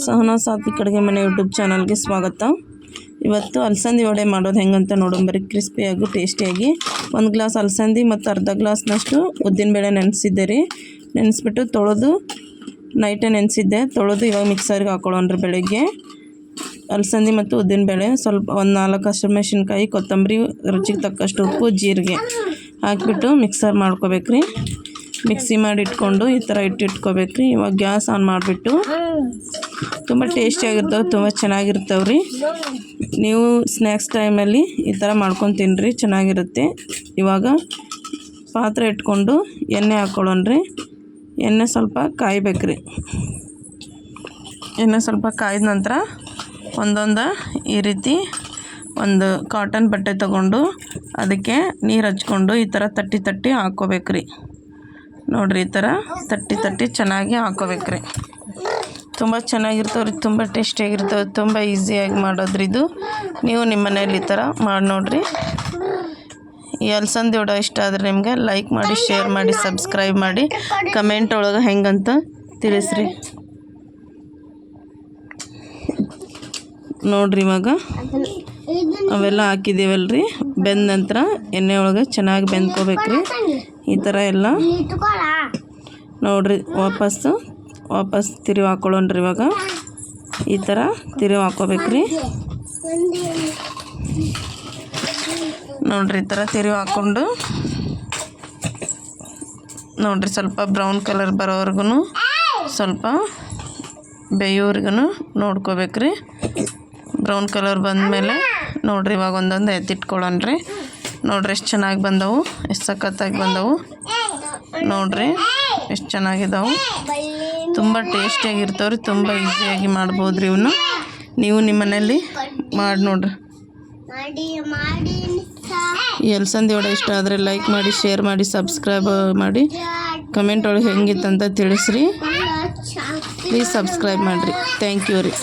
ಸಹನಾ ಸಾತ್ವಿಕ್ ಕಡೆಗೆ ಮನೆ ಯೂಟ್ಯೂಬ್ ಚಾನಲ್ಗೆ ಸ್ವಾಗತ. ಇವತ್ತು ಅಲಸಂದಿ ವಡೆ ಮಾಡೋದು ಹೆಂಗಂತ ನೋಡೋಣ ಕ್ರಿಸ್ಪಿಯಾಗಿ ಟೇಸ್ಟಿಯಾಗಿ ಒಂದು ಗ್ಲಾಸ್ ಅಲಸಂದಿ ಮತ್ತು ಅರ್ಧ ಗ್ಲಾಸ್ನಷ್ಟು ಉದ್ದಿನಬೇಳೆ ನೆನೆಸಿದ್ದೆ ರೀ. ನೆನೆಸ್ಬಿಟ್ಟು ತೊಳೆದು ನೈಟೇ ನೆನೆಸಿದ್ದೆ. ತೊಳೆದು ಇವಾಗ ಮಿಕ್ಸರ್ಗೆ ಹಾಕೊಳ್ಳೋಣ್ರಿ ಬೆಳಗ್ಗೆ. ಅಲಸಂದಿ ಮತ್ತು ಉದ್ದಿನಬೇಳೆ ಸ್ವಲ್ಪ ಒಂದು ನಾಲ್ಕು ಹಸಿಮೆಣ್ಸಿನ್ಕಾಯಿ ಕೊತ್ತಂಬರಿ, ರುಚಿಗೆ ತಕ್ಕಷ್ಟು ಉಪ್ಪು, ಜೀರಿಗೆ ಹಾಕಿಬಿಟ್ಟು ಮಿಕ್ಸರ್ ಮಾಡ್ಕೋಬೇಕ್ರಿ ಮಿಕ್ಸಿ ಮಾಡಿ ಇಟ್ಕೊಂಡು ಈ ಥರ ಇಟ್ಟು ಇಟ್ಕೋಬೇಕ್ರಿ ಇವಾಗ ಗ್ಯಾಸ್ ಆನ್ ಮಾಡಿಬಿಟ್ಟು ತುಂಬ ಟೇಸ್ಟಿಯಾಗಿರ್ತವೆ ತುಂಬ ಚೆನ್ನಾಗಿರ್ತವೆ ರೀ. ನೀವು ಸ್ನ್ಯಾಕ್ಸ್ ಟೈಮಲ್ಲಿ ಈ ಥರ ಮಾಡ್ಕೊಂಡು ತಿನ್ನಿರಿ ಚೆನ್ನಾಗಿರುತ್ತೆ. ಇವಾಗ ಪಾತ್ರೆ ಇಟ್ಕೊಂಡು ಎಣ್ಣೆ ಹಾಕ್ಕೊಳ್ಳೋಣ್ರಿ ಎಣ್ಣೆ ಸ್ವಲ್ಪ ಕಾಯ್ಬೇಕ್ರಿ ಎಣ್ಣೆ ಸ್ವಲ್ಪ ಕಾಯ್ದ ನಂತರ ಒಂದೊಂದು ಈ ರೀತಿ ಒಂದು ಕಾಟನ್ ಬಟ್ಟೆ ತಗೊಂಡು ಅದಕ್ಕೆ ನೀರು ಹಚ್ಕೊಂಡು ಈ ಥರ ತಟ್ಟಿ ತಟ್ಟಿ ಹಾಕ್ಕೋಬೇಕ್ರಿ ನೋಡಿರಿ ಈ ಥರ ತಟ್ಟಿ ತಟ್ಟಿ ಚೆನ್ನಾಗಿ ಹಾಕ್ಕೋಬೇಕ್ರಿ ತುಂಬ ಚೆನ್ನಾಗಿರ್ತವೆ ರೀ ತುಂಬ ಟೇಸ್ಟಿಯಾಗಿರ್ತವೆ ತುಂಬ ಈಸಿಯಾಗಿ ಮಾಡೋದ್ರಿ ಇದು. ನೀವು ನಿಮ್ಮ ಮನೇಲಿ ಈ ಥರ ಮಾಡಿ ನೋಡಿರಿ. ಈ ಅಲಸಂದಿ ವಡೆ ಇಷ್ಟ ಆದರೆ ನಿಮಗೆ ಲೈಕ್ ಮಾಡಿ ಶೇರ್ ಮಾಡಿ ಸಬ್ಸ್ಕ್ರೈಬ್ ಮಾಡಿ. ಕಮೆಂಟ್ ಒಳಗೆ ಹೆಂಗಂತ ತಿಳಿಸ್ರಿ. ನೋಡ್ರಿ ಇವಾಗ. ಅವೆಲ್ಲ ಹಾಕಿದ್ದೀವಲ್ರಿ. ಬೆಂದ ನಂತರ ಎಣ್ಣೆ ಒಳಗೆ ಚೆನ್ನಾಗಿ ಬೆಂದ್ಕೋಬೇಕ್ರಿ. ಈ ಥರ ಎಲ್ಲ. ನೋಡ್ರಿ ವಾಪಸ್ಸು. ವಾಪಸ್ ತಿರುವಿ ಹಾಕೊಳ್ಳೋಣ್ರಿ ಇವಾಗ. ಈ ಥರ ತಿರುವಿ ಹಾಕೋಬೇಕ್ರಿ ನೋಡ್ರಿ ಈ ಥರ ತಿರುವಿ ಹಾಕ್ಕೊಂಡು. ನೋಡ್ರಿ ಸ್ವಲ್ಪ ಬ್ರೌನ್ ಕಲರ್ ಬರೋವರೆಗೂ ಸ್ವಲ್ಪ ಬೇಯೋವ್ರಿಗೂ ನೋಡ್ಕೋಬೇಕ್ರಿ. ಬ್ರೌನ್ ಕಲರ್ ಬಂದಮೇಲೆ ನೋಡ್ರಿ ಇವಾಗ ಒಂದೊಂದು ಎತ್ತಿಟ್ಕೊಳ್ಳೋಣ್ರಿ. ನೋಡ್ರಿ ಎಷ್ಟು ಚೆನ್ನಾಗಿ ಬಂದವು, ಎಷ್ಟು ಸಖತ್ತಾಗಿ ಬಂದವು. ನೋಡ್ರಿ. ಎಷ್ಟು ಚೆನ್ನಾಗಿದ್ದಾವೆ ತುಂಬ ಟೇಸ್ಟಿಯಾಗಿರ್ತಾವೆ ರೀ ತುಂಬ ಈಸಿಯಾಗಿ ಮಾಡ್ಬೋದು ರೀ ಇವನು. ನೀವು ನಿಮ್ಮ ಮನೇಲಿ ಮಾಡಿ ನೋಡ್ರಿ. ಈ ಅಲಸಂದಿ ಇಷ್ಟ ಆದರೆ ಲೈಕ್ ಮಾಡಿ ಶೇರ್ ಮಾಡಿ ಸಬ್ಸ್ಕ್ರೈಬ್ ಮಾಡಿ. ಕಮೆಂಟ್ ಒಳಗೆ ಹೆಂಗಿತ್ತಂತ ತಿಳಿಸ್ರಿ. ಪ್ಲೀಸ್ ಸಬ್ಸ್ಕ್ರೈಬ್ ಮಾಡಿರಿ. ಥ್ಯಾಂಕ್ ಯು ರೀ.